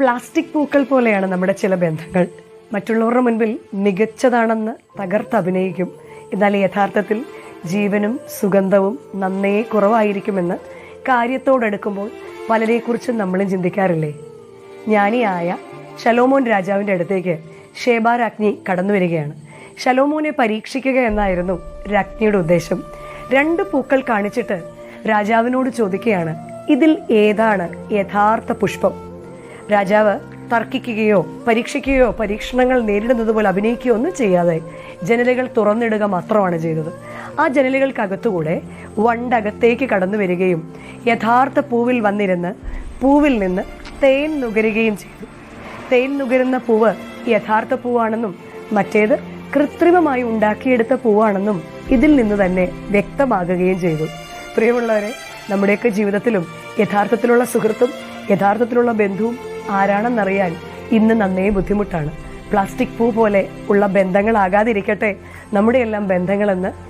Plastic പൂക്കൾ പോലെയാണ് നമ്മുടെ ചില ബന്ധങ്ങൾ. മറ്റുള്ളവരുടെ മുൻപിൽ മികച്ചതാണെന്ന് തകർത്ത് അഭിനയിക്കും. എന്നാൽ യഥാർത്ഥത്തിൽ ജീവനും സുഗന്ധവും നന്നേ കുറവായിരിക്കുമെന്ന് കാര്യത്തോടെടുക്കുമ്പോൾ പലരെക്കുറിച്ചും നമ്മളും ചിന്തിക്കാറില്ലേ? ജ്ഞാനിയായ ഷലോമോൻ രാജാവിന്റെ അടുത്തേക്ക് ഷേബ രാജ്ഞി കടന്നു വരികയാണ്. ഷലോമോനെ പരീക്ഷിക്കുക എന്നായിരുന്നു രാജ്ഞിയുടെ ഉദ്ദേശം. രണ്ട് പൂക്കൾ കാണിച്ചിട്ട് രാജാവിനോട് ചോദിക്കുകയാണ് ഇതിൽ ഏതാണ് യഥാർത്ഥ പുഷ്പം? രാജാവ് തർക്കിക്കുകയോ പരീക്ഷിക്കുകയോ പരീക്ഷണങ്ങൾ നേരിടുന്നത് പോലെ അഭിനയിക്കുകയോ ഒന്നും ചെയ്യാതെ ജനലുകൾ തുറന്നിടുക മാത്രമാണ് ചെയ്തത്. ആ ജനലുകൾക്കകത്തുകൂടെ വണ്ടകത്തേക്ക് കടന്നു വരികയും യഥാർത്ഥ പൂവിൽ വന്നിരുന്ന് പൂവിൽ നിന്ന് തേൻ നുകരുകയും ചെയ്തു. തേൻ നുകരുന്ന പൂവ് യഥാർത്ഥ പൂവാണെന്നും മറ്റേത് കൃത്രിമമായി ഉണ്ടാക്കിയെടുത്ത പൂവാണെന്നും ഇതിൽ നിന്ന് തന്നെ വ്യക്തമാകുകയും ചെയ്തു. പ്രിയമുള്ളവരെ നമ്മുടെയൊക്കെ ജീവിതത്തിലും യഥാർത്ഥത്തിലുള്ള സുഹൃത്തും യഥാർത്ഥത്തിലുള്ള ബന്ധുവും ആരാണെന്നറിയാൻ ഇന്ന് നന്നേ ബുദ്ധിമുട്ടാണ്. പ്ലാസ്റ്റിക് പൂ പോലെ ഉള്ള ബന്ധങ്ങളാകാതിരിക്കട്ടെ. നമ്മുടെയെല്ലാം ബന്ധങ്ങളെന്ന്